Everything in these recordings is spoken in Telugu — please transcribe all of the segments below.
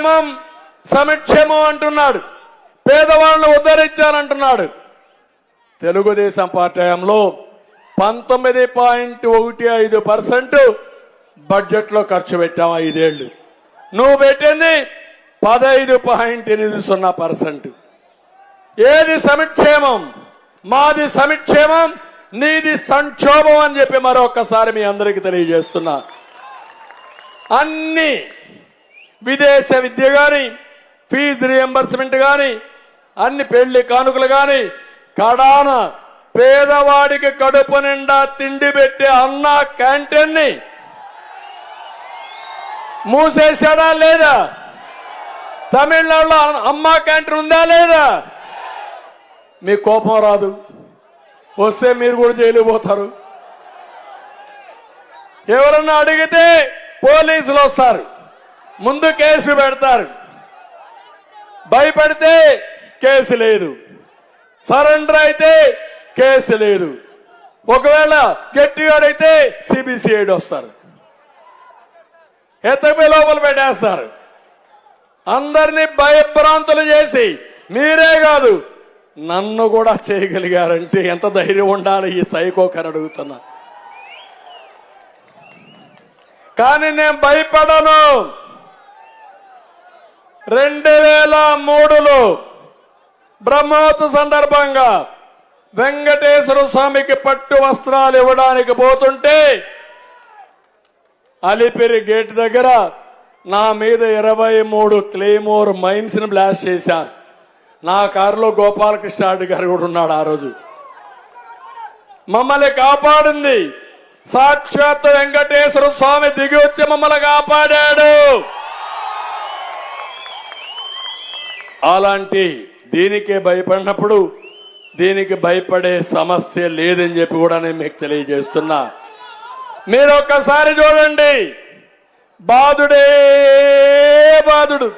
సంక్షేమం సమిక్షేమం అంటున్నాడు. పేదవాళ్ళను ఉద్ధరించాలంటున్నాడు. తెలుగుదేశం పార్టీ హయాంలో పంతొమ్మిది పాయింట్ ఒకటి ఐదు పర్సెంట్ బడ్జెట్లో ఖర్చు పెట్టాం ఐదేళ్ళు నువ్వు పెట్టింది పదహైదు పాయింట్ ఎనిమిది సున్నా పర్సెంట్. ఏది సమిక్షేమం? మాది సమిక్షేమం నీది సంక్షోభం అని చెప్పి మరొకసారి మీ అందరికీ తెలియజేస్తున్నా. అన్ని విదేశ విద్య కానీ ఫీజు రియంబర్స్మెంట్ కానీ అన్ని పెళ్ళి కానుకలు కానీ కడాన పేదవాడికి కడుపు నిండా తిండి పెట్టే అన్న క్యాంటీన్ని మూసేశాడా లేదా? తమిళనాడులో అమ్మ క్యాంటీన్ ఉందా లేదా? మీ కోపం రాదు. వస్తే మీరు కూడా జైలు పోతారు. ఎవరన్నా అడిగితే పోలీసులు వస్తారు. ముందు కేసు పెడతారు. భయపడితే కేసు లేదు. సరెండర్ అయితే కేసు లేదు. ఒకవేళ గట్టిగా అడిగితే సిబిసిఐడి వస్తారు. ఎత్తపై లోపల పెట్టేస్తారు. అందరినీ భయభ్రాంతులు చేసి మీరే కాదు నన్ను కూడా చేయగలిగారంటే ఎంత ధైర్యం ఉండాలి ఈ సైకోకని అడుగుతున్నా. కానీ నేను భయపడను. రెండు వేల మూడులో బ్రహ్మోత్సవ సందర్భంగా వెంకటేశ్వర స్వామికి పట్టు వస్త్రాలు ఇవ్వడానికి పోతుంటే అలిపిరి గేట్ దగ్గర నా మీద ఇరవై మూడు క్లేమోర్ మైన్స్ని బ్లాస్ట్ చేశారు. నా కారులో గోపాలకృష్ణ రెడ్డి గారు కూడా ఉన్నాడు ఆ రోజు. మమ్మల్ని కాపాడింది. సాక్షాత్ వెంకటేశ్వర స్వామి దిగి వచ్చి మమ్మల్ని కాపాడాడు. అలాంటి దీనికే భయపడినప్పుడు దీనికి భయపడే సమస్య లేదని చెప్పి కూడా నేను మీకు తెలియజేస్తున్నా. మీరు ఒక్కసారి చూడండి. బాధుడే బాధుడు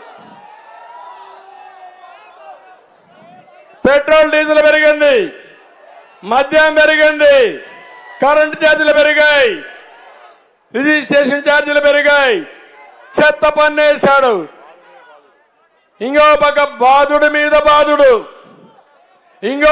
పెట్రోల్ డీజిల్ పెరిగింది. మద్యం పెరిగింది. కరెంటు ఛార్జీలు పెరిగాయి. రిజిస్ట్రేషన్ ఛార్జీలు పెరిగాయి. చెత్త పన్నేశాడు. ఇంకో పక్క బాధుడు మీద బాధుడు. ఇంకో